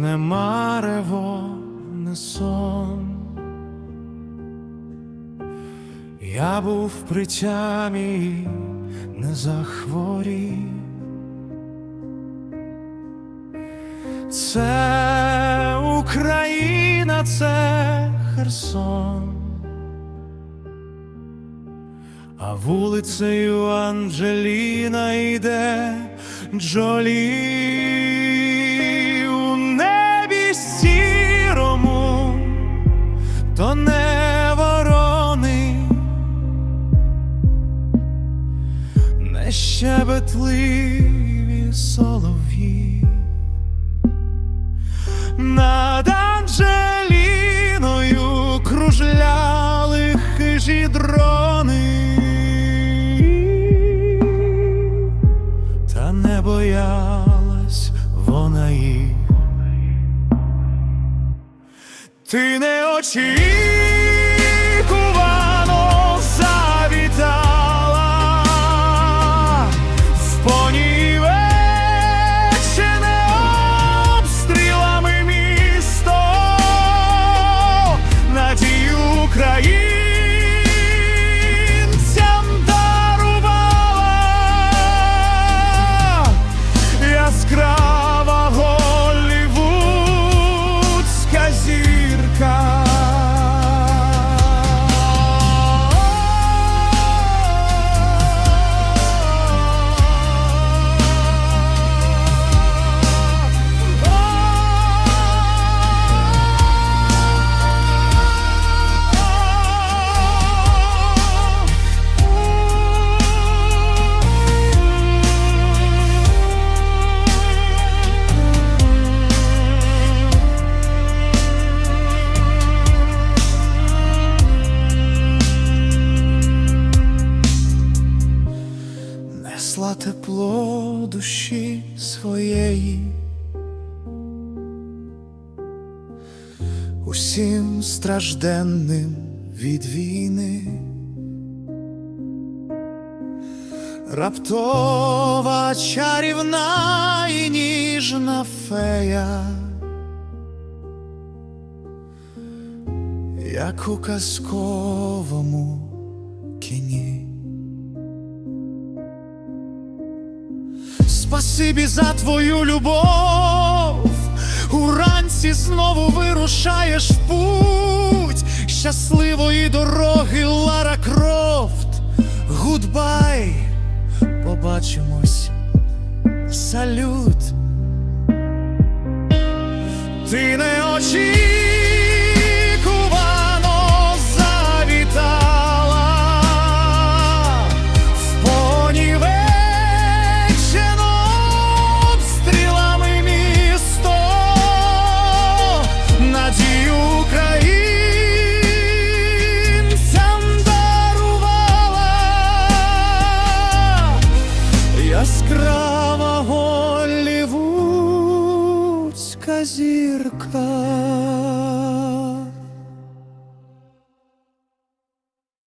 не марево, не сон. Я був при тямі, не захворів. Це Україна, це Херсон. А вулицею Анджеліна йде Джолі щебетливі солов'ї. Над Анджеліною кружляли хижі дрони, та не боялась вона їх. Ти не очікувано тепло душі своєї, усім стражденним від війни. Раптова чарівна і ніжна фея, як у казковому кіні. Спасибі за твою любов. Уранці знову вирушаєш в путь щасливої дороги, Лара Крофт. Гудбай, побачимось. Салют. Ти не очі. велика зірка.